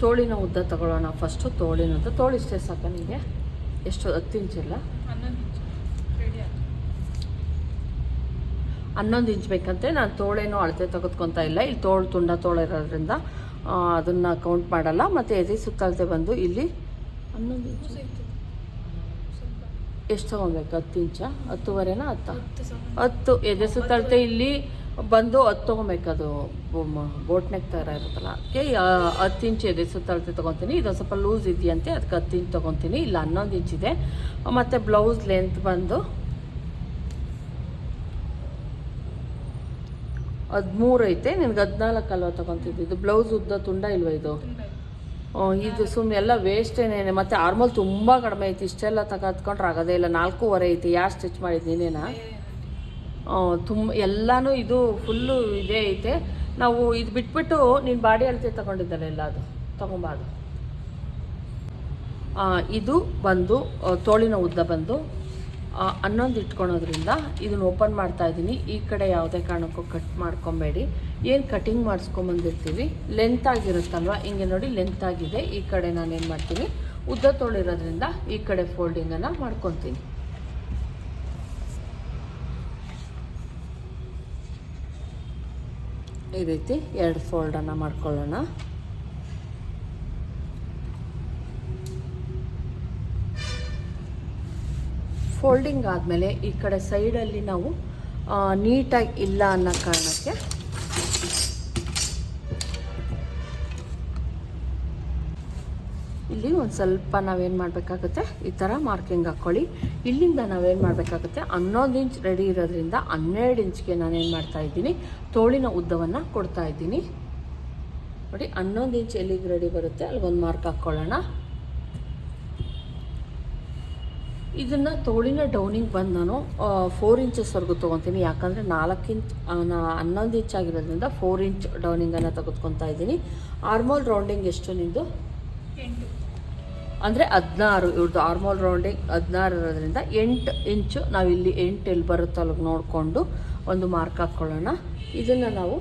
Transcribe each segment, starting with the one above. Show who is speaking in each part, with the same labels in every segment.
Speaker 1: ತೋಳಿನ ಉದ್ದ ತಗೊಳ್ಳೋಣ. ಫಸ್ಟು ತೋಳಿನ ಉದ್ದ. ತೋಳಿಷ್ಟೇ ಸಾಕ ನಿಮಗೆ. ಎಷ್ಟು ಹತ್ತು ಇಂಚಿಲ್ಲ
Speaker 2: ಹನ್ನೊಂದು ಇಂಚು
Speaker 1: ಬೇಕಂತೆ. ನಾನು ತೋಳೇನೋ ಅಳತೆ ತೆಗೆದುಕೊತಾ ಇಲ್ಲ. ಇಲ್ಲಿ ತೋಳು ತುಂಡ ತೋಳು ಇರೋದ್ರಿಂದ ಅದನ್ನು ಕೌಂಟ್ ಮಾಡಲ್ಲ. ಮತ್ತು ಎದೆ ಸುತ್ತಳತೆ ಬಂದು ಇಲ್ಲಿ ಹನ್ನೊಂದು ಇಂಚು ಎಷ್ಟು ತೊಗೊಬೇಕು ಹತ್ತು ಇಂಚ ಹತ್ತುವರೆನಾ? ಹತ್ತ.
Speaker 2: ಹತ್ತು.
Speaker 1: ಎದೆ ಸುತ್ತಳತೆ ಇಲ್ಲಿ ಬಂದು ಅದು ತೊಗೊಬೇಕು ಅದು ಬೋಟ್ ನೆಕ್ ಥರ ಇರುತ್ತಲ್ಲ ಅದಕ್ಕೆ ಹತ್ತು ಇಂಚ್ ಇದೆ ಸುತ್ತಳತೆ ತೊಗೊತೀನಿ. ಇದು ಸ್ವಲ್ಪ ಲೂಸ್ ಇದೆಯಂತೆ ಅದಕ್ಕೆ ಹತ್ತು ಇಂಚ್ ತೊಗೊತೀನಿ. ಇಲ್ಲ ಹನ್ನೊಂದು ಇಂಚ್ ಇದೆ. ಮತ್ತು ಬ್ಲೌಸ್ ಲೆಂತ್ ಬಂದು ಹದಿಮೂರು ಐತೆ. ನಿಮ್ಗೆ ಹದಿನಾಲ್ಕು ಅಲ್ವ ತೊಗೊತಿದ್ದು? ಇದು ಬ್ಲೌಸ್ ಉದ್ದ ತುಂಡ ಇಲ್ವ ಇದು?
Speaker 2: ಇದೆ.
Speaker 1: ಸುಮ್ಮನೆ ಎಲ್ಲ ವೇಸ್ಟೇನೇನೆ ಮತ್ತು ಆರ್ಮಲ್ ತುಂಬ ಕಡಿಮೆ ಐತಿ. ಇಷ್ಟೆಲ್ಲ ತಗೊತ್ಕೊಂಡ್ರೆ ಆಗೋದೇ ಇಲ್ಲ. ನಾಲ್ಕೂವರೆ ಐತಿ. ಯಾರು ಸ್ಟಿಚ್ ಮಾಡಿದ್ದು ನೀನೇನಾ? ತುಂಬ, ಎಲ್ಲನೂ ಇದು ಫುಲ್ಲು ಇದೇ ಐತೆ. ನಾವು ಇದು ಬಿಟ್ಬಿಟ್ಟು ನೀನು ಬಾಡಿ ಅಳತೆ ತಗೊಂಡಿದ್ದಲ್ಲ ಎಲ್ಲ ಅದು. ತಗೊಂಬಾರ್ದು. ಇದು ಬಂದು ತೋಳಿನ ಉದ್ದ ಬಂದು ಹನ್ನೊಂದು ಇಟ್ಕೊಳೋದ್ರಿಂದ ಇದನ್ನ ಓಪನ್ ಮಾಡ್ತಾ ಇದ್ದೀನಿ. ಈ ಕಡೆ ಯಾವುದೇ ಕಾರಣಕ್ಕೂ ಕಟ್ ಮಾಡ್ಕೊಬೇಡಿ. ಏನು ಕಟಿಂಗ್ ಮಾಡಿಸ್ಕೊಂಬಂದಿರ್ತೀವಿ? ಲೆಂತ್ ಆಗಿರುತ್ತಲ್ವ? ಹಿಂಗೆ ನೋಡಿ ಲೆಂತ್ ಆಗಿದೆ. ಈ ಕಡೆ ನಾನು ಏನು ಮಾಡ್ತೀನಿ? ಉದ್ದ ತೋಳಿರೋದ್ರಿಂದ ಈ ಕಡೆ ಫೋಲ್ಡಿಂಗನ್ನು ಮಾಡ್ಕೊತೀನಿ. ಈ ರೀತಿ ಎರಡು ಫೋಲ್ಡನ್ನು ಮಾಡ್ಕೊಳ್ಳೋಣ. ಫೋಲ್ಡಿಂಗ್ ಆದಮೇಲೆ ಈ ಕಡೆ ಸೈಡಲ್ಲಿ ನಾವು ನೀಟಾಗಿ ಇಲ್ಲ ಅನ್ನೋ ಕಾರಣಕ್ಕೆ ಇಲ್ಲಿ ಒಂದು ಸ್ವಲ್ಪ ನಾವೇನು ಮಾಡಬೇಕಾಗುತ್ತೆ? ಈ ಥರ ಮಾರ್ಕಿಂಗ್ ಹಾಕ್ಕೊಳ್ಳಿ ಇಲ್ಲಿಂದ ನಾವೇನು ಮಾಡಬೇಕಾಗುತ್ತೆ? ಹನ್ನೊಂದು ಇಂಚ್ ರೆಡಿ ಇರೋದ್ರಿಂದ ಹನ್ನೆರಡು ಇಂಚ್ಗೆ ನಾನೇನು ಮಾಡ್ತಾ ಇದ್ದೀನಿ? ತೋಳಿನ ಉದ್ದವನ್ನು ಕೊಡ್ತಾ ಇದ್ದೀನಿ. ನೋಡಿ, ಹನ್ನೊಂದು ಇಂಚ್ ಎಲ್ಲಿಗೆ ರೆಡಿ ಬರುತ್ತೆ? ಅಲ್ಲಿಗೊಂದು ಮಾರ್ಕ್ ಹಾಕ್ಕೊಳ್ಳೋಣ ಇದನ್ನು ತೋಳಿನ ಡೌನಿಂಗ್ ಬಂದು ನಾನು ಫೋರ್ ಇಂಚಸ್ವರೆಗೂ ತೊಗೊತೀನಿ. ಯಾಕಂದರೆ ನಾಲ್ಕು ಇಂಚ್ ಹನ್ನೊಂದು ಇಂಚ್ ಆಗಿರೋದ್ರಿಂದ ಫೋರ್ ಇಂಚ್ ಡೌನಿಂಗನ್ನು ತೆಗೆದುಕೊತಾ ಇದ್ದೀನಿ. ಆರ್ಮೋಲ್ ರೌಂಡಿಂಗ್ ಎಷ್ಟು ನಿಂದು?
Speaker 2: ಎಂಟು.
Speaker 1: ಅಂದರೆ ಹದಿನಾರು ಇವ್ರದ್ದು ಆರ್ಮೋಲ್ ರೌಂಡಿಂಗ್ ಹದಿನಾರು ಇರೋದ್ರಿಂದ ಎಂಟು ಇಂಚು ನಾವಿಲ್ಲಿ ಎಂಟು ಎಲ್ಲಿ ಬರುತ್ತೋ ಅಲ್ಲಿಗೆ ನೋಡಿಕೊಂಡು ಒಂದು ಮಾರ್ಕ್ ಹಾಕ್ಕೊಳ್ಳೋಣ ಇದನ್ನು ನಾವು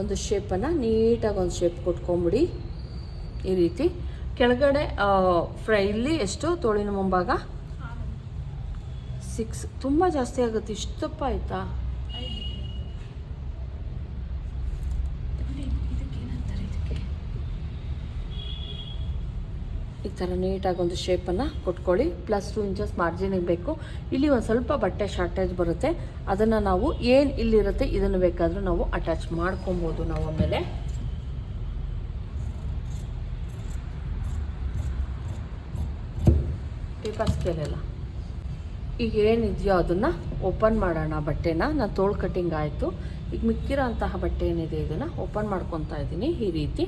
Speaker 1: ಒಂದು ಶೇಪನ್ನು ನೀಟಾಗಿ ಒಂದು ಶೇಪ್ ಕೊಟ್ಕೊಂಬಿಡಿ. ಈ ರೀತಿ. ಕೆಳಗಡೆ ಫ್ರೈ ಇಲ್ಲಿ ಎಷ್ಟು? ತೋಳಿನ ಮುಂಭಾಗ? ಸಿಕ್ಸ್ ತುಂಬ ಜಾಸ್ತಿ ಆಗುತ್ತೆ. ಇಷ್ಟಪ್ಪ ಆಯಿತಾ
Speaker 2: ಐದು ನೋಡಿ ಇದಕ್ಕೆ ಏನಂತಾರೆ ಇದಕ್ಕೆ
Speaker 1: ಈ ಥರ ನೀಟಾಗಿ ಒಂದು ಶೇಪನ್ನು ಕೊಟ್ಕೊಳ್ಳಿ. ಪ್ಲಸ್ ಟು ಇಂಚಸ್ ಮಾರ್ಜಿನಿಗೆ ಬೇಕು. ಇಲ್ಲಿ ಒಂದು ಸ್ವಲ್ಪ ಬಟ್ಟೆ ಶಾರ್ಟೇಜ್ ಬರುತ್ತೆ. ಅದನ್ನು ನಾವು ಏನು ಇಲ್ಲಿರುತ್ತೆ ಇದನ್ನು ಬೇಕಾದರೂ ನಾವು ಅಟ್ಯಾಚ್ ಮಾಡ್ಕೊಬೋದು ನಾವು ಆಮೇಲೆ. ಪೇಪರ್ ಈಗ ಏನಿದೆಯೋ ಅದನ್ನು ಓಪನ್ ಮಾಡೋಣ ಬಟ್ಟೆನ. ನಾನು ತೋಳು ಕಟ್ಟಿಂಗ್ ಆಯಿತು. ಈಗ ಮಿಕ್ಕಿರೋ ಅಂತಹ ಬಟ್ಟೆ ಏನಿದೆ ಇದನ್ನು ಓಪನ್ ಮಾಡ್ಕೊತಾ ಇದ್ದೀನಿ ಈ ರೀತಿ.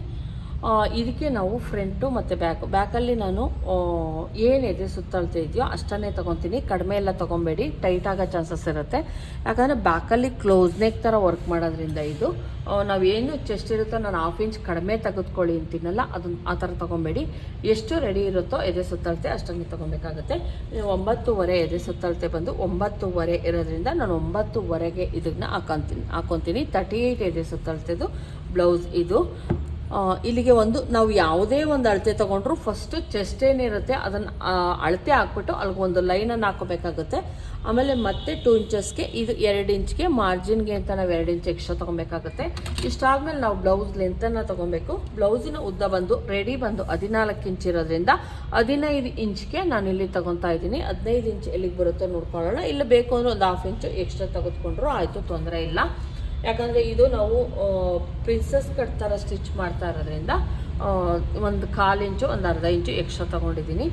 Speaker 1: ಇದಕ್ಕೆ ನಾವು ಫ್ರಂಟು ಮತ್ತು ಬ್ಯಾಕ್ ಬ್ಯಾಕಲ್ಲಿ ನಾನು ಏನಿದೆ ಸುತ್ತಳ್ತಾ ಇದೆಯೋ ಅಷ್ಟನ್ನೇ ತೊಗೊತೀನಿ. ಕಡಿಮೆ ಎಲ್ಲ ತೊಗೊಬೇಡಿ. ಟೈಟ್ ಆಗೋ ಚಾನ್ಸಸ್ ಇರುತ್ತೆ. ಯಾಕಂದರೆ ಬ್ಯಾಕಲ್ಲಿ ಕ್ಲೋಸ್ ನೆಕ್ ಥರ ವರ್ಕ್ ಮಾಡೋದ್ರಿಂದ ಇದು ನಾವೇನು ಚೆಸ್ಟ್ ಇರುತ್ತೋ ನಾನು ಹಾಫ್ ಇಂಚ್ ಕಡಿಮೆ ತೆಗೆದುಕೊಳ್ಳಿ ಅಂತೀನಲ್ಲ ಅದನ್ನ ಆ ಥರ ತೊಗೊಬೇಡಿ. ಎಷ್ಟು ರೆಡಿ ಇರುತ್ತೋ ಎದೆ ಸುತ್ತಳತೆ ಅಷ್ಟನ್ನೇ ತೊಗೊಬೇಕಾಗುತ್ತೆ. ಒಂಬತ್ತುವರೆ ಎದೆ ಸುತ್ತಳತೆ ಬಂದು ಒಂಬತ್ತುವರೆ ಇರೋದ್ರಿಂದ ನಾನು ಒಂಬತ್ತುವರೆಗೆ ಇದನ್ನ ಹಾಕೊಂತೀನಿ, ಹಾಕೊತೀನಿ. ತರ್ಟಿ ಏಯ್ಟ್ ಎದೆ ಸುತ್ತಳತೆದು ಬ್ಲೌಸ್ ಇದು. ಇಲ್ಲಿಗೆ ಒಂದು, ನಾವು ಯಾವುದೇ ಒಂದು ಅಳತೆ ತಗೊಂಡ್ರು ಫಸ್ಟು ಚೆಸ್ಟ್ ಏನಿರುತ್ತೆ ಅದನ್ನು ಅಳತೆ ಹಾಕ್ಬಿಟ್ಟು ಅಲ್ಲಿಗೆ ಒಂದು ಲೈನನ್ನು ಹಾಕೋಬೇಕಾಗುತ್ತೆ. ಆಮೇಲೆ ಮತ್ತೆ ಟೂ ಇಂಚಸ್ಗೆ ಇದು ಎರಡು ಇಂಚ್ಗೆ ಮಾರ್ಜಿನ್ಗೆ ಅಂತ ನಾವು ಎರಡು ಇಂಚ್ ಎಕ್ಸ್ಟ್ರಾ ತೊಗೊಬೇಕಾಗುತ್ತೆ. ಇಷ್ಟಾದ್ಮೇಲೆ ನಾವು ಬ್ಲೌಸ್ ಲೆಂತನ್ನು ತೊಗೊಬೇಕು. ಬ್ಲೌಸಿನ ಉದ್ದ ಬಂದು ರೆಡಿ ಬಂದು ಹದಿನಾಲ್ಕು ಇಂಚ್ ಇರೋದ್ರಿಂದ ಹದಿನೈದು ಇಂಚ್ಗೆ ನಾನು ಇಲ್ಲಿ ತೊಗೊತಾ ಇದ್ದೀನಿ. ಹದಿನೈದು ಇಂಚ್ ಎಲ್ಲಿಗೆ ಬರುತ್ತೋ ನೋಡ್ಕೊಳ್ಳೋಣ. ಇಲ್ಲ ಬೇಕು ಅಂದರೆ ಒಂದು ಹಾಫ್ ಇಂಚು ಎಕ್ಸ್ಟ್ರಾ ತೆಗೆದುಕೊಂಡ್ರು ಆಯಿತು, ತೊಂದರೆ ಇಲ್ಲ. ಯಾಕಂದರೆ ಇದು ನಾವು ಪ್ರಿನ್ಸಸ್ ಕಟ್ ಥರ ಸ್ಟಿಚ್ ಮಾಡ್ತಾ ಇರೋದ್ರಿಂದ ಒಂದು ಕಾಲು ಇಂಚು, ಒಂದು ಅರ್ಧ ಇಂಚು ಎಕ್ಸ್ಟ್ರಾ ತೊಗೊಂಡಿದ್ದೀನಿ.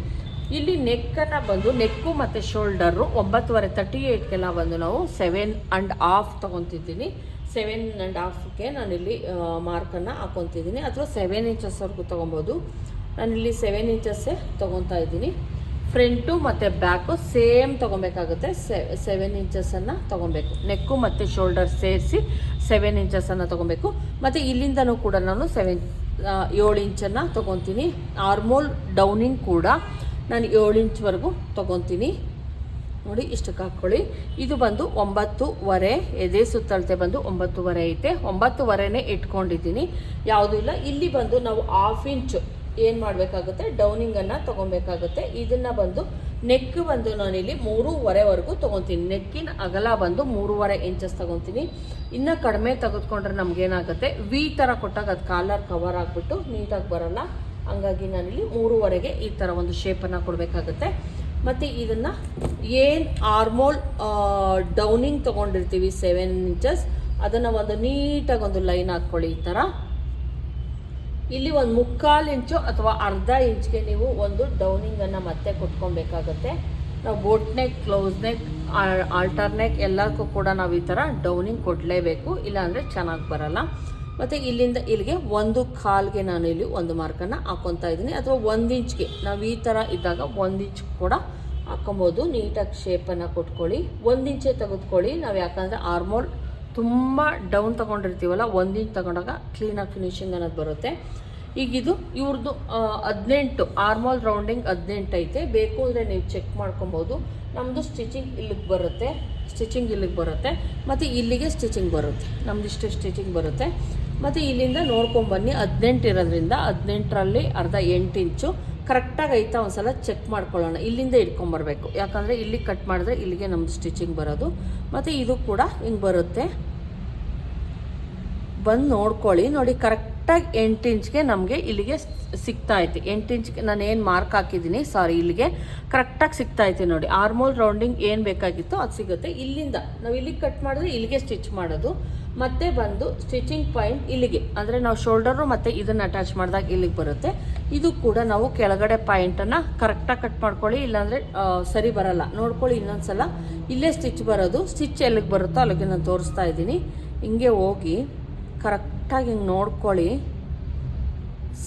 Speaker 1: ಇಲ್ಲಿ ನೆಕ್ಕನ್ನು ಬಂದು ನೆಕ್ಕು ಮತ್ತು ಶೋಲ್ಡರು ಒಂಬತ್ತುವರೆ ತರ್ಟಿ ಏಯ್ಟ್ಗೆಲ್ಲ ಬಂದು ನಾವು ಸೆವೆನ್ ಆ್ಯಂಡ್ ಆಫ್ ತೊಗೊತಿದ್ದೀನಿ. ಸೆವೆನ್ ಆ್ಯಂಡ್ ಹಾಫ್ಗೆ ನಾನಿಲ್ಲಿ ಮಾರ್ಕನ್ನು ಹಾಕೊತಿದ್ದೀನಿ. ಅಥವಾ ಸೆವೆನ್ ಇಂಚಸ್ವರೆಗೂ ತೊಗೊಬೋದು. ನಾನಿಲ್ಲಿ ಸೆವೆನ್ ಇಂಚಸ್ಸೇ ತೊಗೊತಾ ಇದ್ದೀನಿ. ಫ್ರಂಟು ಮತ್ತು ಬ್ಯಾಕು ಸೇಮ್ ತೊಗೊಬೇಕಾಗುತ್ತೆ. ಸೆವೆನ್ ಇಂಚಸನ್ನು ತೊಗೊಬೇಕು. ನೆಕ್ಕು ಮತ್ತು ಶೋಲ್ಡರ್ ಸೇರಿಸಿ ಸೆವೆನ್ ಇಂಚಸನ್ನು ತೊಗೊಬೇಕು. ಮತ್ತು ಇಲ್ಲಿಂದನೂ ಕೂಡ ನಾನು ಸೆವೆನ್ ಏಳು ಇಂಚನ್ನು ತೊಗೊತೀನಿ. ಆರ್ಮೋಲ್ ಡೌನಿಂಗ್ ಕೂಡ ನಾನು ಏಳು ಇಂಚ್ವರೆಗೂ ತೊಗೊತೀನಿ. ನೋಡಿ, ಇಷ್ಟಕ್ಕೆ ಹಾಕ್ಕೊಳ್ಳಿ. ಇದು ಬಂದು ಒಂಬತ್ತುವರೆ, ಎದೆ ಸುತ್ತಳತೆ ಬಂದು ಒಂಬತ್ತುವರೆ ಐತೆ. ಒಂಬತ್ತುವರೆನೇ ಇಟ್ಕೊಂಡಿದ್ದೀನಿ. ಯಾವುದೂ ಇಲ್ಲ. ಇಲ್ಲಿ ಬಂದು ನಾವು ಹಾಫ್ ಇಂಚು ಏನು ಮಾಡಬೇಕಾಗುತ್ತೆ? ಡೌನಿಂಗನ್ನು ತೊಗೊಬೇಕಾಗುತ್ತೆ. ಇದನ್ನು ಬಂದು ನೆಕ್ ಬಂದು ನಾನಿಲ್ಲಿ ಮೂರುವರೆವರೆಗೂ ತೊಗೊತೀನಿ. ನೆಕ್ಕಿನ ಅಗಲ ಬಂದು ಮೂರುವರೆ ಇಂಚಸ್ ತೊಗೊತೀನಿ. ಇನ್ನು ಕಡಿಮೆ ತೆಗೆದುಕೊಂಡ್ರೆ ನಮಗೇನಾಗುತ್ತೆ? ವಿ ಥರ ಕೊಟ್ಟಾಗ ಅದು ಕಾಲರ್ ಕವರ್ ಆಗಿಬಿಟ್ಟು ನೀಟಾಗಿ ಬರಲ್ಲ. ಹಂಗಾಗಿ ನಾನಿಲ್ಲಿ ಮೂರುವರೆಗೆ ಈ ಥರ ಒಂದು ಶೇಪನ್ನು ಕೊಡಬೇಕಾಗುತ್ತೆ. ಮತ್ತು ಇದನ್ನು ಏನು ಆರ್ಮೋಲ್ ಡೌನಿಂಗ್ ತೊಗೊಂಡಿರ್ತೀವಿ ಸೆವೆನ್ ಇಂಚಸ್ ಅದನ್ನು ಒಂದು ನೀಟಾಗಿ ಒಂದು ಲೈನ್ ಹಾಕ್ಕೊಳ್ಳಿ ಈ ಥರ ಇಲ್ಲಿ ಒಂದು ಮುಕ್ಕಾಲು ಇಂಚು ಅಥವಾ ಅರ್ಧ ಇಂಚ್ಗೆ ನೀವು ಒಂದು ಡೌನಿಂಗನ್ನು ಮತ್ತೆ ಕೊಟ್ಕೊಬೇಕಾಗತ್ತೆ. ನಾವು boat neck close neck halter neck ಎಲ್ಲಕ್ಕೂ ಕೂಡ ನಾವು ಈ ಥರ ಡೌನಿಂಗ್ ಕೊಡಲೇಬೇಕು. ಇಲ್ಲಾಂದರೆ ಚೆನ್ನಾಗಿ ಬರಲ್ಲ. ಮತ್ತು ಇಲ್ಲಿಂದ ಇಲ್ಲಿಗೆ ಒಂದು ಕಾಲ್ಗೆ ನಾನು ಇಲ್ಲಿ ಒಂದು ಮಾರ್ಕನ್ನು ಹಾಕ್ಕೊತಾ ಇದ್ದೀನಿ. ಅಥವಾ ಒಂದು ಇಂಚ್ಗೆ ನಾವು ಈ ಥರ ಇದ್ದಾಗ ಒಂದು ಇಂಚ್ ಕೂಡ ಹಾಕೊಬೋದು. ನೀಟಾಗಿ ಶೇಪನ್ನು ಕೊಟ್ಕೊಳ್ಳಿ. ಒಂದು ಇಂಚೆ ತೆಗೆದುಕೊಳ್ಳಿ. ನಾವು ಯಾಕಂದರೆ ಆರ್ಮೋಲ್ ತುಂಬ ಡೌನ್ ತೊಗೊಂಡಿರ್ತೀವಲ್ಲ, ಒಂದು ತಗೊಂಡಾಗ ತೊಗೊಂಡಾಗ ಕ್ಲೀನಾಗಿ ಫಿನಿಶಿಂಗ್ ಅನ್ನೋದು ಬರುತ್ತೆ. ಈಗ ಇದು ಇವ್ರದ್ದು ಹದಿನೆಂಟು ಆರ್ಮಲ್ ರೌಂಡಿಂಗ್ ಹದಿನೆಂಟು ಐತೆ. ಬೇಕು ಅಂದರೆ ನೀವು ಚೆಕ್ ಮಾಡ್ಕೊಬೋದು. ನಮ್ಮದು ಸ್ಟಿಚಿಂಗ್ ಇಲ್ಲಿಗೆ ಬರುತ್ತೆ. ಸ್ಟಿಚಿಂಗ್ ಇಲ್ಲಿಗೆ ಬರುತ್ತೆ. ಮತ್ತು ಇಲ್ಲಿಗೆ ಸ್ಟಿಚಿಂಗ್ ಬರುತ್ತೆ. ನಮ್ದು ಇಷ್ಟು ಸ್ಟಿಚಿಂಗ್ ಬರುತ್ತೆ. ಮತ್ತು ಇಲ್ಲಿಂದ ನೋಡ್ಕೊಂಬನ್ನಿ ಹದಿನೆಂಟು ಇರೋದ್ರಿಂದ ಹದಿನೆಂಟರಲ್ಲಿ ಅರ್ಧ ಎಂಟು ಇಂಚು ಕರೆಕ್ಟಾಗಿ ಐತಾ ಒಂದ್ಸಲ ಚೆಕ್ ಮಾಡ್ಕೊಳ್ಳೋಣ. ಇಲ್ಲಿಂದ ಇಟ್ಕೊಂಬರ್ಬೇಕು ಯಾಕಂದರೆ ಇಲ್ಲಿ ಕಟ್ ಮಾಡಿದ್ರೆ ಇಲ್ಲಿಗೆ ನಮ್ದು ಸ್ಟಿಚಿಂಗ್ ಬರೋದು. ಮತ್ತು ಇದು ಕೂಡ ಹಿಂಗೆ ಬರುತ್ತೆ. ಬಂದು ನೋಡ್ಕೊಳ್ಳಿ. ನೋಡಿ, ಕರೆಕ್ಟಾಗಿ ಎಂಟು ಇಂಚ್ಗೆ ನಮಗೆ ಇಲ್ಲಿಗೆ ಸಿಗ್ತಾ ಐತಿ. ಎಂಟು ಇಂಚ್ಗೆ ನಾನು ಏನು ಮಾರ್ಕ್ ಹಾಕಿದ್ದೀನಿ, ಸಾರಿ, ಇಲ್ಲಿಗೆ ಕರೆಕ್ಟಾಗಿ ಸಿಗ್ತಾ ಐತಿ ನೋಡಿ. ಆರ್ಮೋಲ್ ರೌಂಡಿಂಗ್ ಏನು ಬೇಕಾಗಿತ್ತೋ ಅದು ಸಿಗುತ್ತೆ. ಇಲ್ಲಿಂದ ನಾವು ಇಲ್ಲಿಗೆ ಕಟ್ ಮಾಡಿದ್ರೆ ಇಲ್ಲಿಗೆ ಸ್ಟಿಚ್ ಮಾಡೋದು. ಮತ್ತೆ ಬಂದು ಸ್ಟಿಚಿಂಗ್ ಪಾಯಿಂಟ್ ಇಲ್ಲಿಗೆ. ಅಂದರೆ ನಾವು ಶೋಲ್ಡರು ಮತ್ತು ಇದನ್ನು ಅಟ್ಯಾಚ್ ಮಾಡಿದಾಗ ಇಲ್ಲಿಗೆ ಬರುತ್ತೆ. ಇದು ಕೂಡ ನಾವು ಕೆಳಗಡೆ ಪಾಯಿಂಟನ್ನು ಕರೆಕ್ಟಾಗಿ ಕಟ್ ಮಾಡ್ಕೊಳ್ಳಿ, ಇಲ್ಲಾಂದರೆ ಸರಿ ಬರಲ್ಲ. ನೋಡ್ಕೊಳ್ಳಿ ಇನ್ನೊಂದ್ಸಲ. ಇಲ್ಲೇ ಸ್ಟಿಚ್ ಬರೋದು. ಸ್ಟಿಚ್ ಎಲ್ಲಿಗೆ ಬರುತ್ತೋ ಅಲ್ಲಿಗೆ ನಾನು ತೋರಿಸ್ತಾ ಇದ್ದೀನಿ. ಹಿಂಗೆ ಹೋಗಿ ಕರೆಕ್ಟಾಗಿ ಹಿಂಗೆ ನೋಡ್ಕೊಳ್ಳಿ.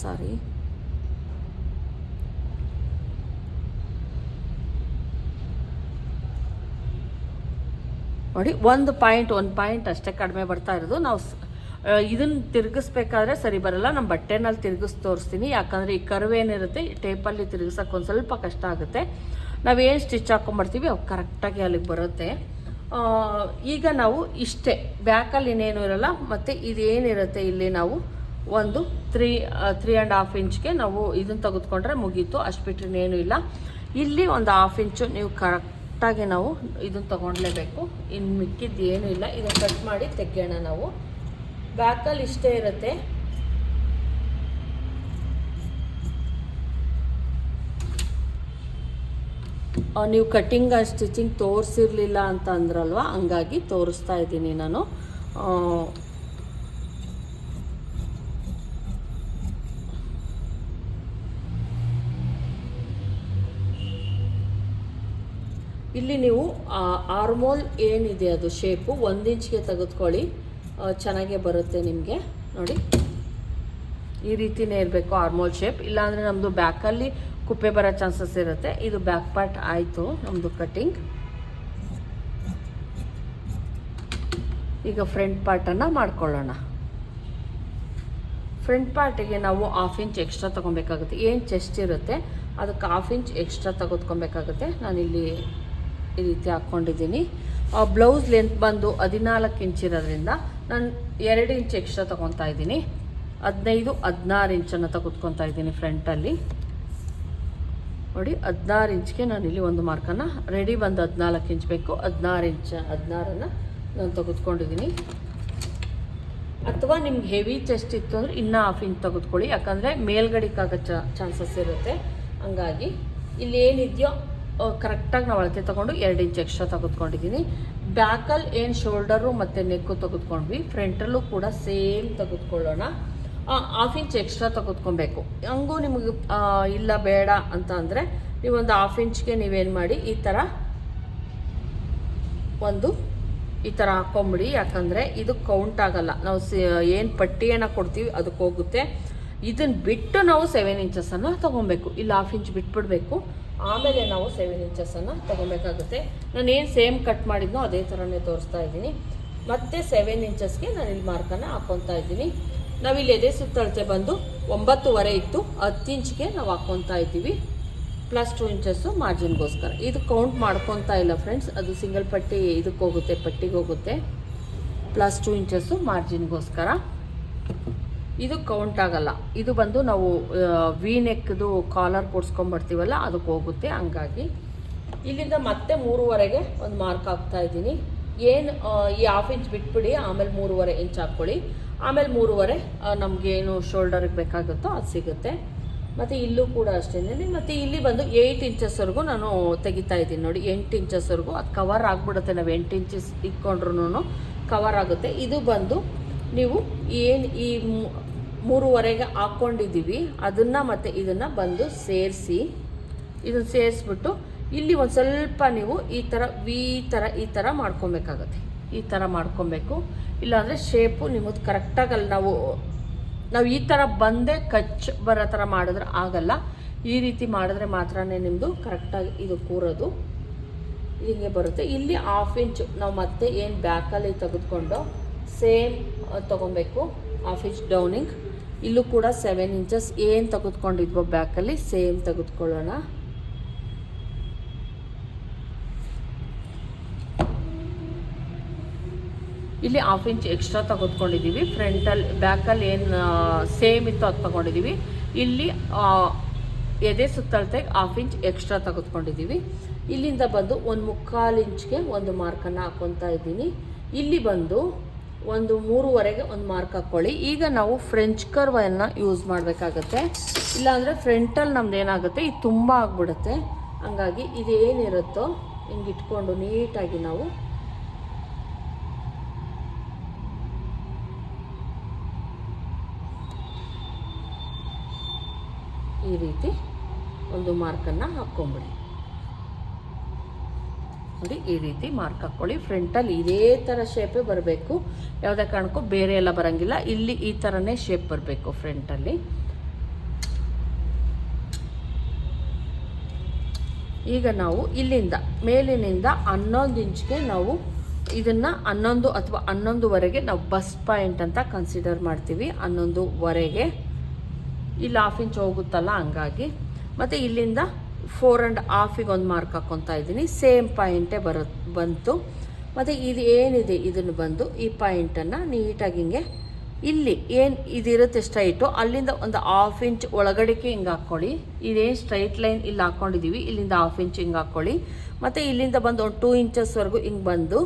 Speaker 1: ಸಾರಿ. ನೋಡಿ, ಒಂದು ಪಾಯಿಂಟ್ ಒಂದು ಪಾಯಿಂಟ್ ಅಷ್ಟೇ ಕಡಿಮೆ ಬರ್ತಾ ಇರೋದು. ನಾವು ಇದನ್ನು ತಿರುಗಿಸ್ಬೇಕಾದ್ರೆ ಸರಿ ಬರಲ್ಲ ನಮ್ಮ ಬಟ್ಟೆನಲ್ಲಿ ತಿರುಗಿಸ್ ತೋರಿಸ್ತೀನಿ. ಯಾಕಂದರೆ ಈ ಕರ್ವ್ ಏನಿರುತ್ತೆ, ಈ ಟೇಪಲ್ಲಿ ತಿರುಗಿಸೋಕೆ ಒಂದು ಸ್ವಲ್ಪ ಕಷ್ಟ ಆಗುತ್ತೆ. ನಾವೇನು ಸ್ಟಿಚ್ ಹಾಕೊಂಬರ್ತೀವಿ ಅವು ಕರೆಕ್ಟಾಗಿ ಅಲ್ಲಿಗೆ ಬರುತ್ತೆ. ಈಗ ನಾವು ಇಷ್ಟೇ ಬ್ಯಾಕಲ್ಲಿ ಇನ್ನೇನು ಇರಲ್ಲ, ಮತ್ತು ಇದೇನಿರುತ್ತೆ ಇಲ್ಲಿ ನಾವು ಒಂದು ತ್ರೀ ತ್ರೀ ಆ್ಯಂಡ್ ಹಾಫ್ ಇಂಚ್ಗೆ ನಾವು ಇದನ್ನು ತೆಗೆದುಕೊಂಡ್ರೆ ಮುಗೀತು, ಅಷ್ಟು ಬಿಟ್ಟರೆ ಇನ್ನೇನು ಇಲ್ಲ. ಇಲ್ಲಿ ಒಂದು ಹಾಫ್ ಇಂಚು ನೀವು ಕರೆಕ್ಟಾಗಿ ನಾವು ಇದನ್ನು ತೊಗೊಂಡ್ಲೇಬೇಕು. ಇನ್ನು ಮಿಕ್ಕಿದ್ದು ಏನೂ ಇಲ್ಲ, ಇದನ್ನು ಕಟ್ ಮಾಡಿ ತೆಗೆಯೋಣ ನಾವು. ಬ್ಯಾಕಲ್ಲಿ ಇಷ್ಟೇ ಇರುತ್ತೆ. ನೀವು ಕಟ್ಟಿಂಗ್ ಸ್ಟಿಚಿಂಗ್ ತೋರಿಸಿರ್ಲಿಲ್ಲ ಅಂತ ಅಂದ್ರಲ್ವ? ಹಂಗಾಗಿ ತೋರಿಸ್ತಾ ಇದ್ದೀನಿ ನಾನು. ಇಲ್ಲಿ ನೀವು ಆರ್ಮೋಲ್ ಏನಿದೆ ಅದು ಶೇಪು ಒಂದು ಇಂಚ್ಗೆ ತೆಗೆದುಕೊಳ್ಳಿ. ಚೆನ್ನಾಗೇ ಬರುತ್ತೆ ನಿಮಗೆ. ನೋಡಿ. ಈ ರೀತಿಯೇ ಇರಬೇಕು ಆರ್ಮೋಲ್ ಶೇಪ್. ಇಲ್ಲಾಂದರೆ ನಮ್ಮದು ಬ್ಯಾಕಲ್ಲಿ ಕುಪ್ಪೆ ಬರೋ ಚಾನ್ಸಸ್ ಇರುತ್ತೆ. ಇದು ಬ್ಯಾಕ್ ಪಾರ್ಟ್ ಆಯಿತು ನಮ್ಮದು ಕಟ್ಟಿಂಗ್ ಈಗ ಫ್ರಂಟ್ ಪಾರ್ಟನ್ನು ಮಾಡ್ಕೊಳ್ಳೋಣ. ಫ್ರಂಟ್ ಪಾರ್ಟಿಗೆ ನಾವು ಹಾಫ್ ಇಂಚ್ ಎಕ್ಸ್ಟ್ರಾ ತೊಗೊಬೇಕಾಗುತ್ತೆ. ಏನು ಚೆಸ್ಟ್ ಇರುತ್ತೆ, ಅದಕ್ಕೆ ಹಾಫ್ ಇಂಚ್ ಎಕ್ಸ್ಟ್ರಾ ತೆಗೆದುಕೊಬೇಕಾಗುತ್ತೆ. ನಾನಿಲ್ಲಿ ಈ ರೀತಿ ಹಾಕ್ಕೊಂಡಿದ್ದೀನಿ. ಬ್ಲೌಸ್ ಲೆಂತ್ ಬಂದು ಹದಿನಾಲ್ಕು ಇಂಚ್ ಇರೋದ್ರಿಂದ ನಾನು ಎರಡು ಇಂಚ್ ಎಕ್ಸ್ಟ್ರಾ ತೊಗೊತಾ ಇದ್ದೀನಿ. ಹದಿನೈದು, ಹದಿನಾರು ಇಂಚನ್ನು ತಗೊತ್ಕೊತಾ ಇದ್ದೀನಿ ಫ್ರಂಟಲ್ಲಿ ನೋಡಿ, ಹದಿನಾರು ಇಂಚ್ಗೆ ನಾನು ಇಲ್ಲಿ ಒಂದು ಮಾರ್ಕನ್ನು ರೆಡಿ ಬಂದು ಹದಿನಾಲ್ಕು ಇಂಚ್ ಬೇಕು. ಹದಿನಾರು ಇಂಚ್ ಹದಿನಾರನ್ನು ನಾನು ತೆಗೆದುಕೊಂಡಿದ್ದೀನಿ. ಅಥವಾ ನಿಮ್ಗೆ ಹೆವಿ ಚೆಸ್ಟ್ ಇತ್ತು ಅಂದರೆ ಇನ್ನೂ ಹಾಫ್ ಇಂಚ್ ತೆಗೆದುಕೊಳ್ಳಿ. ಯಾಕಂದರೆ ಮೇಲ್ಗಡೆಗಾಗೋ ಚಾನ್ಸಸ್ ಇರುತ್ತೆ. ಹಂಗಾಗಿ, ಇಲ್ಲಿ ಏನಿದೆಯೋ ಕರೆಕ್ಟಾಗಿ ನಾವು ಅಳತೆ ತೊಗೊಂಡು ಎರಡು ಇಂಚ್ ಎಕ್ಸ್ಟ್ರಾ ತೆಗೆದುಕೊಂಡಿದ್ದೀನಿ ಬ್ಯಾಕಲ್ಲಿ ಏನು ಶೋಲ್ಡರು ಮತ್ತು ನೆಕ್ಕು ತೆಗೆದುಕೊಂಡ್ವಿ. ಫ್ರಂಟಲ್ಲೂ ಕೂಡ ಸೇಮ್ ತೆಗೆದುಕೊಳ್ಳೋಣ. ಹಾಫ್ ಇಂಚ್ ಎಕ್ಸ್ಟ್ರಾ ತೆಗೆದುಕೊಬೇಕು. ಹಂಗೂ ನಿಮಗೆ ಇಲ್ಲ, ಬೇಡ ಅಂತ ಅಂದರೆ ನೀವೊಂದು ಹಾಫ್ ಇಂಚ್ಗೆ ನೀವೇನು ಮಾಡಿ, ಈ ಥರ ಒಂದು ಈ ಥರ ಹಾಕೊಂಬಿಡಿ ಯಾಕಂದರೆ ಇದು ಕೌಂಟ್ ಆಗಲ್ಲ. ನಾವು ಏನು ಪಟ್ಟಿಯನ್ನು ಕೊಡ್ತೀವಿ ಅದಕ್ಕೆ ಹೋಗುತ್ತೆ. ಇದನ್ನು ಬಿಟ್ಟು ನಾವು ಸೆವೆನ್ ಇಂಚಸನ್ನು ತೊಗೊಬೇಕು. ಇಲ್ಲ ಹಾಫ್ ಇಂಚ್ ಬಿಟ್ಬಿಡಬೇಕು. ಆಮೇಲೆ ನಾವು ಸೆವೆನ್ ಇಂಚಸನ್ನು ತೊಗೊಬೇಕಾಗುತ್ತೆ. ನಾನು ಏನು ಸೇಮ್ ಕಟ್ ಮಾಡಿದ್ನೋ ಅದೇ ಥರನೇ ತೋರಿಸ್ತಾ ಇದ್ದೀನಿ. ಮತ್ತೆ ಸೆವೆನ್ ಇಂಚಸ್ಗೆ ನಾನು ಇಲ್ಲಿ ಮಾರ್ಕನ್ನು ಹಾಕ್ಕೊತಾ ಇದ್ದೀನಿ. ನಾವಿಲ್ಲಿ ಎದೆ ಸುತ್ತಳತೆ ಬಂದು ಒಂಬತ್ತುವರೆ ಇತ್ತು. ಹತ್ತು ಇಂಚ್ಗೆ ನಾವು ಹಾಕ್ಕೊತಾ ಇದ್ದೀವಿ. ಪ್ಲಸ್ ಟು ಇಂಚಸ್ಸು ಮಾರ್ಜಿನ್ಗೋಸ್ಕರ ಇದು ಕೌಂಟ್ ಮಾಡ್ಕೊತಾ ಇಲ್ಲ ಫ್ರೆಂಡ್ಸ್ ಅದು ಸಿಂಗಲ್ ಪಟ್ಟಿ ಇದಕ್ಕೆ ಹೋಗುತ್ತೆ ಪಟ್ಟಿಗೆ ಹೋಗುತ್ತೆ ಪ್ಲಸ್ ಟು ಇಂಚಸ್ಸು ಮಾರ್ಜಿನ್ಗೋಸ್ಕರ ಇದು ಕೌಂಟ್ ಆಗಲ್ಲ. ಇದು ಬಂದು ನಾವು ವಿ ನೆಕ್ದು ಕಾಲರ್ ಕೊಡ್ಸ್ಕೊಂಬರ್ತೀವಲ್ಲ ಅದಕ್ಕೆ ಹೋಗುತ್ತೆ. ಹಂಗಾಗಿ ಇಲ್ಲಿಂದ ಮತ್ತೆ ಮೂರುವರೆಗೆ ಒಂದು ಮಾರ್ಕ್ ಹಾಕ್ತಾ ಇದ್ದೀನಿ. ಏನು ಈ ಹಾಫ್ ಇಂಚ್ ಬಿಟ್ಬಿಡಿ, ಆಮೇಲೆ ಮೂರುವರೆ ಇಂಚ್ ಹಾಕ್ಕೊಳ್ಳಿ. ಆಮೇಲೆ ಮೂರುವರೆ ನಮಗೇನು ಶೋಲ್ಡರ್ಗೆ ಬೇಕಾಗುತ್ತೋ ಅದು ಸಿಗುತ್ತೆ. ಮತ್ತು ಇಲ್ಲೂ ಕೂಡ ಅಷ್ಟೇ. ಮತ್ತು ಇಲ್ಲಿ ಬಂದು ಏಯ್ಟ್ ಇಂಚಸ್ವರೆಗೂ ನಾನು ತೆಗಿತಾ ಇದ್ದೀನಿ. ನೋಡಿ, ಎಂಟು ಇಂಚಸ್ವರೆಗೂ ಅದು ಕವರ್ ಆಗಿಬಿಡುತ್ತೆ. ನಾವು ಎಂಟು ಇಂಚಸ್ ಇಟ್ಕೊಂಡ್ರು ಕವರ್ ಆಗುತ್ತೆ. ಇದು ಬಂದು ನೀವು ಏನು ಈ ಮೂರುವರೆಗೆ ಹಾಕ್ಕೊಂಡಿದ್ದೀವಿ ಅದನ್ನು ಮತ್ತು ಇದನ್ನು ಬಂದು ಸೇರಿಸಿ, ಇದನ್ನು ಸೇರಿಸ್ಬಿಟ್ಟು ಇಲ್ಲಿ ಒಂದು ಸ್ವಲ್ಪ ನೀವು ಈ ಥರ ವಿ ಥರ ಈ ಥರ ಮಾಡ್ಕೊಬೇಕಾಗತ್ತೆ. ಈ ಥರ ಮಾಡ್ಕೊಬೇಕು. ಇಲ್ಲಾಂದರೆ ಶೇಪು ನಿಮ್ಮದು ಕರೆಕ್ಟಾಗಿ ಅಲ್ಲಿ ನಾವು ನಾವು ಈ ಥರ ಬಂದೇ ಕಚ್ ಬರೋ ಥರ ಮಾಡಿದ್ರೆ ಆಗಲ್ಲ. ಈ ರೀತಿ ಮಾಡಿದ್ರೆ ಮಾತ್ರನೇ ನಿಮ್ಮದು ಕರೆಕ್ಟಾಗಿ ಇದು ಕೂರೋದು. ಹೀಗೆ ಬರುತ್ತೆ. ಇಲ್ಲಿ ಹಾಫ್ ಇಂಚು ನಾವು ಮತ್ತೆ ಏನು ಬ್ಯಾಕಲ್ಲಿ ತೆಗೆದುಕೊಂಡು ಸೇಮ್ ತೊಗೊಬೇಕು. ಹಾಫ್ ಇಂಚ್ ಡೌನಿಂಗ್ ಇಲ್ಲೂ ಕೂಡ ಸೆವೆನ್ ಇಂಚಸ್ ಏನು ತೆಗೆದುಕೊಂಡಿದ್ವೋ ಬ್ಯಾಕಲ್ಲಿ ಸೇಮ್ ತೆಗೆದುಕೊಳ್ಳೋಣ. ಇಲ್ಲಿ ಹಾಫ್ ಇಂಚ್ ಎಕ್ಸ್ಟ್ರಾ ತೆಗೆದುಕೊಂಡಿದ್ದೀವಿ. ಫ್ರಂಟಲ್ಲಿ ಬ್ಯಾಕಲ್ಲಿ ಏನು ಸೇಮ್ ಇತ್ತು ಅದು ತಗೊಂಡಿದ್ದೀವಿ. ಇಲ್ಲಿ ಎದೆ ಸುತ್ತಳತೆಗೆ ಹಾಫ್ ಇಂಚ್ ಎಕ್ಸ್ಟ್ರಾ ತೆಗೆದುಕೊಂಡಿದ್ದೀವಿ. ಇಲ್ಲಿಂದ ಬಂದು ಒಂದು ಮುಕ್ಕಾಲು ಇಂಚ್ಗೆ ಒಂದು ಮಾರ್ಕನ್ನು ಹಾಕ್ಕೊತಾ ಇದ್ದೀನಿ. ಇಲ್ಲಿ ಬಂದು ಒಂದು ಮೂರುವರೆಗೆ ಒಂದು ಮಾರ್ಕ್ ಹಾಕ್ಕೊಳ್ಳಿ. ಈಗ ನಾವು ಫ್ರೆಂಚ್ ಕರ್ವನ್ನು ಯೂಸ್ ಮಾಡಬೇಕಾಗತ್ತೆ. ಇಲ್ಲಾಂದರೆ ಫ್ರಂಟಲ್ಲಿ ನಮ್ದು ಏನಾಗುತ್ತೆ? ಇದು ತುಂಬ ಆಗ್ಬಿಡುತ್ತೆ. ಹಂಗಾಗಿ ಇದೇನಿರುತ್ತೋ ಹಿಂಗೆ ಇಟ್ಕೊಂಡು ನೀಟಾಗಿ ನಾವು ಈ ರೀತಿ ಒಂದು ಮಾರ್ಕನ್ನು ಹಾಕ್ಕೊಂಬಿಡಿ. ನೋಡಿ ಈ ರೀತಿ ಮಾರ್ಕ್ ಹಾಕ್ಕೊಳ್ಳಿ. ಫ್ರಂಟಲ್ಲಿ ಇದೇ ಥರ ಶೇಪೇ ಬರಬೇಕು. ಯಾವುದೇ ಕಾರಣಕ್ಕೂ ಬೇರೆ ಎಲ್ಲ ಬರೋಂಗಿಲ್ಲ. ಇಲ್ಲಿ ಈ ಥರನೇ ಶೇಪ್ ಬರಬೇಕು ಫ್ರಂಟಲ್ಲಿ ಈಗ ನಾವು ಇಲ್ಲಿಂದ, ಮೇಲಿನಿಂದ ಹನ್ನೊಂದು ಇಂಚ್ಗೆ ನಾವು ಇದನ್ನು ಹನ್ನೊಂದು ಅಥವಾ ಹನ್ನೊಂದುವರೆಗೆ ನಾವು ಬಸ್ ಪಾಯಿಂಟ್ ಅಂತ ಕನ್ಸಿಡರ್ ಮಾಡ್ತೀವಿ. ಹನ್ನೊಂದುವರೆಗೆ. ಇಲ್ಲಿ ಹಾಫ್ ಇಂಚ್ ಹೋಗುತ್ತಲ್ಲ, ಹಂಗಾಗಿ. ಮತ್ತು ಇಲ್ಲಿಂದ ಫೋರ್ ಆ್ಯಂಡ್ ಹಾಫಿಗೆ ಒಂದು ಮಾರ್ಕ್ ಹಾಕ್ಕೊತಾ ಇದ್ದೀನಿ. ಸೇಮ್ ಪಾಯಿಂಟೇ ಬರ, ಬಂತು. ಮತ್ತು ಇದು ಏನಿದೆ? ಇದನ್ನು ಬಂದು ಈ ಪಾಯಿಂಟನ್ನು ನೀಟಾಗಿ ಹಿಂಗೆ ಇಲ್ಲಿ ಏನು ಇದಿರುತ್ತೆ ಸ್ಟ್ರೈಟು ಅಲ್ಲಿಂದ ಒಂದು ಹಾಫ್ ಇಂಚ್ ಒಳಗಡೆಗೆ ಹಿಂಗೆ ಹಾಕ್ಕೊಳ್ಳಿ ಇದೇನು ಸ್ಟ್ರೈಟ್ ಲೈನ್ ಇಲ್ಲಿ ಹಾಕ್ಕೊಂಡಿದ್ದೀವಿ ಇಲ್ಲಿಂದ ಹಾಫ್ ಇಂಚ್ ಹಿಂಗೆ ಹಾಕ್ಕೊಳ್ಳಿ ಮತ್ತು ಇಲ್ಲಿಂದ ಬಂದು ಒಂದು ಟೂ ಇಂಚಸ್ವರೆಗೂ ಹಿಂಗೆ ಬಂದು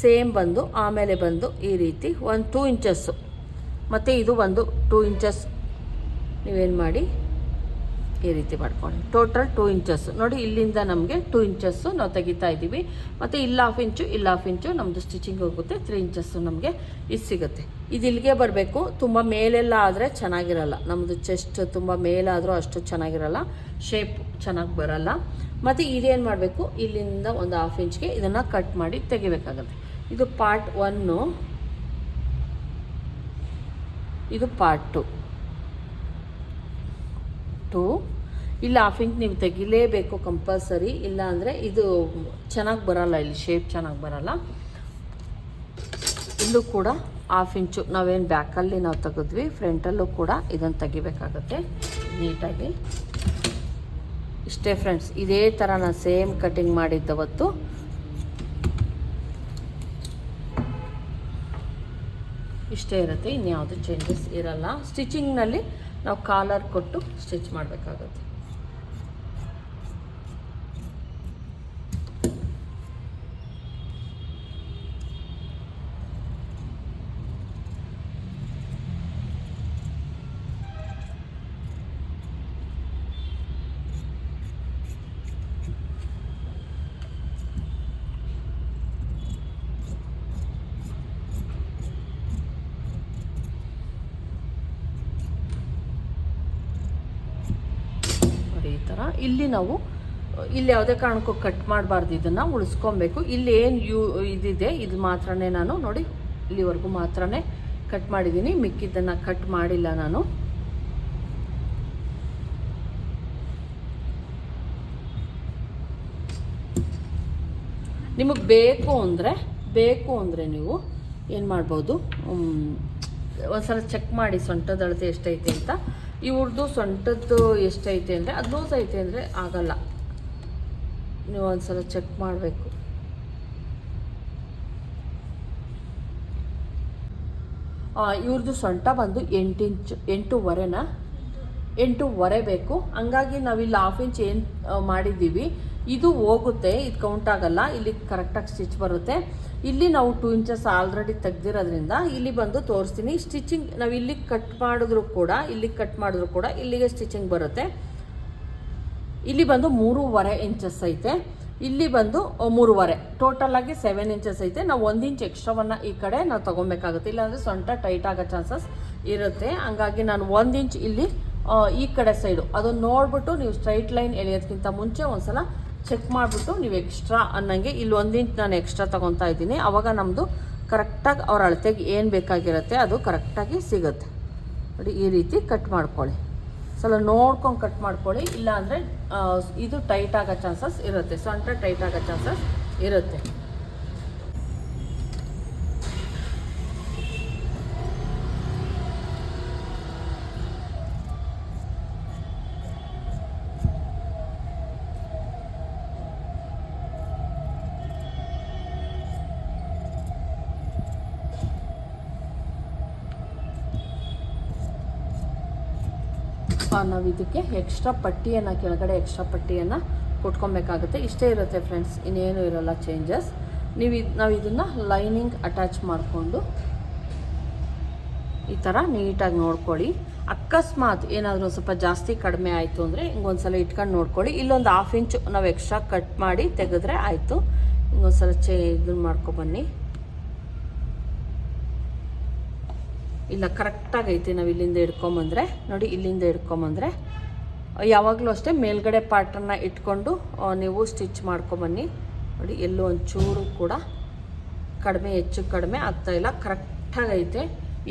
Speaker 1: ಸೇಮ್ ಬಂದು, ಆಮೇಲೆ ಬಂದು ಈ ರೀತಿ ಒಂದು ಟೂ ಇಂಚಸ್ಸು ಮತ್ತು ಇದು ಒಂದು ಟೂ ಇಂಚಸ್ ನೀವೇನು ಮಾಡಿ? ಈ ರೀತಿ ಮಾಡ್ಕೊಳ್ಳಿ. ಟೋಟಲ್ ಟೂ ಇಂಚಸ್ ನೋಡಿ, ಇಲ್ಲಿಂದ ನಮಗೆ ಟೂ ಇಂಚಸ್ಸು ನಾವು ತೆಗಿತಾ ಇದ್ದೀವಿ. ಮತ್ತು ಇಲ್ಲ ಹಾಫ್ ಇಂಚು ಇಲ್ಲ ಹಾಫ್ ಇಂಚು ನಮ್ಮದು ಸ್ಟಿಚಿಂಗ್ ಹೋಗುತ್ತೆ. ತ್ರೀ ಇಂಚಸ್ಸು ನಮಗೆ ಇದು ಸಿಗುತ್ತೆ. ಇದು ಇಲ್ಲಿಗೆ ಬರಬೇಕು. ತುಂಬ ಮೇಲೆಲ್ಲ ಆದರೆ ಚೆನ್ನಾಗಿರಲ್ಲ. ನಮ್ಮದು ಚೆಸ್ಟ್ ತುಂಬ ಮೇಲಾದರೂ ಅಷ್ಟು ಚೆನ್ನಾಗಿರಲ್ಲ. ಶೇಪ್ ಚೆನ್ನಾಗಿ ಬರಲ್ಲ. ಮತ್ತು ಇದೇನು ಮಾಡಬೇಕು? ಇಲ್ಲಿಂದ ಒಂದು ಹಾಫ್ ಇಂಚ್ಗೆ ಇದನ್ನು ಕಟ್ ಮಾಡಿ ತೆಗಿಬೇಕಾಗತ್ತೆ. ಇದು ಪಾರ್ಟ್ ಒನ್ನು ಇದು ಪಾರ್ಟ್ ಟು ಟು ಇಲ್ಲ ಇಂಚ್ ನೀವು ತೆಗಿಲೇಬೇಕು ಕಂಪಲ್ಸರಿ ಇಲ್ಲ ಅಂದರೆ ಇದು ಚೆನ್ನಾಗಿ ಬರಲ್ಲ, ಇಲ್ಲಿ ಶೇಪ್ ಚೆನ್ನಾಗಿ ಬರಲ್ಲ. ಇಲ್ಲೂ ಕೂಡ ಹಾಫ್ ಇಂಚು ನಾವೇನು ಬ್ಯಾಕಲ್ಲಿ ನಾವು ತೆಗೆದ್ವಿ ಫ್ರಂಟಲ್ಲೂ ಕೂಡ ಇದನ್ನು ತೆಗಿಬೇಕಾಗತ್ತೆ ನೀಟಾಗಿ. ಇಷ್ಟೇ ಫ್ರೆಂಡ್ಸ್ ಇದೇ ಥರ ನಾನು ಸೇಮ್ ಕಟಿಂಗ್ ಮಾಡಿದ್ದವತ್ತು. ಇಷ್ಟೇ ಇರುತ್ತೆ, ಇನ್ಯಾವುದು ಚೇಂಜಸ್ ಇರಲ್ಲ. ಸ್ಟಿಚಿಂಗ್ನಲ್ಲಿ ನಾವು ಕಾಲರ್ ಕೊಟ್ಟು ಸ್ಟಿಚ್ ಮಾಡಬೇಕಾಗುತ್ತೆ ನೋಡಿ ಈ ಥರ ಇಲ್ಲಿ ನಾವು, ಇಲ್ಲಿ ಯಾವುದೇ ಕಾರಣಕ್ಕೂ ಕಟ್ ಮಾಡಬಾರ್ದು ಇದನ್ನು, ಉಳಿಸ್ಕೊಬೇಕು. ಇಲ್ಲಿ ಏನು ಯೂ, ಇದಿದೆ, ಇದು ಮಾತ್ರನೇ ನಾನು ನೋಡಿ, ಇಲ್ಲಿವರೆಗೂ ಮಾತ್ರನೇ ಕಟ್ ಮಾಡಿದ್ದೀನಿ. ಮಿಕ್ಕಿದ್ದನ್ನು ಕಟ್ ಮಾಡಿಲ್ಲ ನಾನು. ನಿಮಗೆ ಬೇಕು ಅಂದರೆ ಬೇಕು ಅಂದರೆ ನೀವು ಏನು ಮಾಡ್ಬೋದು ಒಂದ್ಸಲ ಚೆಕ್ ಮಾಡಿ ಸೊಂಟದಳತೆ ಎಷ್ಟೈತೆ ಅಂತ. ಇವ್ರದ್ದು ಸೊಂಟದ್ದು ಎಷ್ಟೈತೆ ಅಂದರೆ, ಅದು ಲೂಸ್ ಐತೆ ಅಂದರೆ ಆಗಲ್ಲ. ನೀವು ಒಂದ್ಸಲ ಚೆಕ್ ಮಾಡಬೇಕು. ಇವ್ರದ್ದು ಸೊಂಟ ಬಂದು ಎಂಟು ಇಂಚು, ಎಂಟೂವರೆನಾ? ಎಂಟೂವರೆ ಬೇಕು. ಹಂಗಾಗಿ ನಾವಿಲ್ಲಿ ಹಾಫ್ ಇಂಚ್ ಏನು ಮಾಡಿದ್ದೀವಿ. ಇದು ಹೋಗುತ್ತೆ, ಇದು ಕೌಂಟ್ ಆಗಲ್ಲ, ಇಲ್ಲಿ ಕರೆಕ್ಟಾಗಿ ಸ್ಟಿಚ್ ಬರುತ್ತೆ. ಇಲ್ಲಿ ನಾವು ಟೂ ಇಂಚಸ್ ಆಲ್ರೆಡಿ ತೆಗ್ದಿರೋದ್ರಿಂದ ಇಲ್ಲಿ ಬಂದು ತೋರಿಸ್ತೀನಿ. ಸ್ಟಿಚಿಂಗ್ ನಾವು ಇಲ್ಲಿ ಕಟ್ ಮಾಡಿದ್ರು ಕೂಡ, ಇಲ್ಲಿ ಕಟ್ ಮಾಡಿದ್ರು ಕೂಡ ಇಲ್ಲಿಗೆ ಸ್ಟಿಚಿಂಗ್ ಬರುತ್ತೆ. ಇಲ್ಲಿ ಬಂದು ಮೂರುವರೆ ಇಂಚಸ್ ಐತೆ. ಇಲ್ಲಿ ಬಂದು ಮೂರುವರೆ. ಟೋಟಲ್ ಆಗಿ ಸೆವೆನ್ ಇಂಚಸ್ ಐತೆ. ನಾವು ಒಂದು ಇಂಚ್ ಎಕ್ಸ್ಟ್ರಾವನ್ನು ಈ ಕಡೆ ನಾವು ತೊಗೊಬೇಕಾಗುತ್ತೆ. ಇಲ್ಲಾಂದರೆ ಸೊಂಟ ಟೈಟ್ ಆಗೋ ಚಾನ್ಸಸ್ ಇರುತ್ತೆ. ಹಂಗಾಗಿ ನಾನು ಒಂದು ಇಂಚ್ ಇಲ್ಲಿ ಈ ಕಡೆ ಸೈಡು ಅದನ್ನು ನೋಡಿಬಿಟ್ಟು ನೀವು ಸ್ಟ್ರೈಟ್ ಲೈನ್ ಎಳೆಯೋದಕ್ಕಿಂತ ಮುಂಚೆ ಒಂದ್ಸಲ ಚೆಕ್ ಮಾಡಿಬಿಟ್ಟು ನೀವು ಎಕ್ಸ್ಟ್ರಾ ಅನ್ನಂಗೆ ಇಲ್ಲಿ ಒಂದು ಇಂಚ್ ನಾನು ಎಕ್ಸ್ಟ್ರಾ ತೊಗೊತಾ ಇದ್ದೀನಿ. ಅವಾಗ ನಮ್ಮದು ಕರೆಕ್ಟಾಗಿ ಅವ್ರ ಅಳತೆಗೆ ಏನು ಬೇಕಾಗಿರುತ್ತೆ ಅದು ಕರೆಕ್ಟಾಗಿ ಸಿಗುತ್ತೆ. ನೋಡಿ, ಈ ರೀತಿ ಕಟ್ ಮಾಡ್ಕೊಳ್ಳಿ. ಸ್ವಲ್ಪ ನೋಡ್ಕೊಂಡು ಕಟ್ ಮಾಡ್ಕೊಳ್ಳಿ. ಇಲ್ಲಾಂದರೆ ಇದು ಟೈಟ್ ಆಗೋ ಚಾನ್ಸಸ್ ಇರುತ್ತೆ. ಸೊಂಟ ಟೈಟ್ ಆಗೋ ಚಾನ್ಸಸ್ ಇರುತ್ತೆ. ನಾವು ಇದಕ್ಕೆ ಎಕ್ಸ್ಟ್ರಾ ಪಟ್ಟಿಯನ್ನು, ಕೆಳಗಡೆ ಎಕ್ಸ್ಟ್ರಾ ಪಟ್ಟಿಯನ್ನು ಕೊಟ್ಕೊಬೇಕಾಗುತ್ತೆ. ಇಷ್ಟೇ ಇರುತ್ತೆ ಫ್ರೆಂಡ್ಸ್ ಇನ್ನೇನು ಇರೋಲ್ಲ ಚೇಂಜಸ್ ನೀವು ಇದು, ನಾವು ಇದನ್ನು ಲೈನಿಂಗ್ ಅಟ್ಯಾಚ್ ಮಾಡಿಕೊಂಡು ಈ ಥರ ನೀಟಾಗಿ ನೋಡ್ಕೊಳ್ಳಿ. ಅಕಸ್ಮಾತ್ ಏನಾದರೂ ಸ್ವಲ್ಪ ಜಾಸ್ತಿ ಕಡಿಮೆ ಆಯಿತು ಅಂದರೆ ಹಿಂಗೊಂದ್ಸಲ ಇಟ್ಕೊಂಡು ನೋಡ್ಕೊಳ್ಳಿ. ಇಲ್ಲೊಂದು ಹಾಫ್ ಇಂಚು ನಾವು ಎಕ್ಸ್ಟ್ರಾ ಕಟ್ ಮಾಡಿ ತೆಗೆದ್ರೆ ಆಯಿತು. ಹಿಂಗೊಂದ್ಸಲ ಚೇ ಇದನ್ನು ಮಾಡ್ಕೊಬನ್ನಿ ಇಲ್ಲ ಕರೆಕ್ಟಾಗಿ ಐತೆ ನಾವು ಇಲ್ಲಿಂದ ಹಿಡ್ಕೊಂಬಂದ್ರೆ. ನೋಡಿ, ಇಲ್ಲಿಂದ ಹಿಡ್ಕೊಂಬಂದ್ರೆ. ಯಾವಾಗಲೂ ಅಷ್ಟೇ ಮೇಲ್ಗಡೆ ಪಾರ್ಟನ್ನು ಇಟ್ಕೊಂಡು ನೀವು ಸ್ಟಿಚ್ ಮಾಡ್ಕೊಂಬನ್ನಿ. ನೋಡಿ, ಎಲ್ಲೂ ಒಂಚೂರು ಕೂಡ ಕಡಿಮೆ, ಹೆಚ್ಚು ಕಡಿಮೆ ಆಗ್ತಾಯಿಲ್ಲ ಕರೆಕ್ಟಾಗಿ ಐತೆ.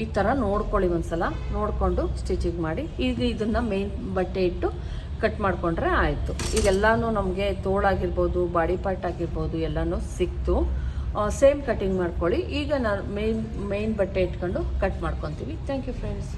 Speaker 1: ಈ ಥರ ನೋಡ್ಕೊಳ್ಳಿ ಒಂದ್ಸಲ. ನೋಡಿಕೊಂಡು ಸ್ಟಿಚಿಂಗ್ ಮಾಡಿ. ಈಗ ಇದನ್ನು ಮೇನ್ ಬಟ್ಟೆ ಇಟ್ಟು ಕಟ್ ಮಾಡಿಕೊಂಡ್ರೆ ಆಯಿತು. ಈಗೆಲ್ಲನೂ ನಮಗೆ ತೋಳಾಗಿರ್ಬೋದು, ಬಾಡಿ ಪಾರ್ಟ್ ಆಗಿರ್ಬೋದು ಎಲ್ಲನೂ ಸಿಕ್ತು. ಸೇಮ್ ಕಟ್ಟಿಂಗ್ ಮಾಡ್ಕೊಳ್ಳಿ. ಈಗ ನಾನು ಮೇನ್ ಮೇನ್ ಬಟ್ಟೆ ಇಟ್ಕೊಂಡು ಕಟ್ ಮಾಡ್ಕೊತೀವಿ. Thank you friends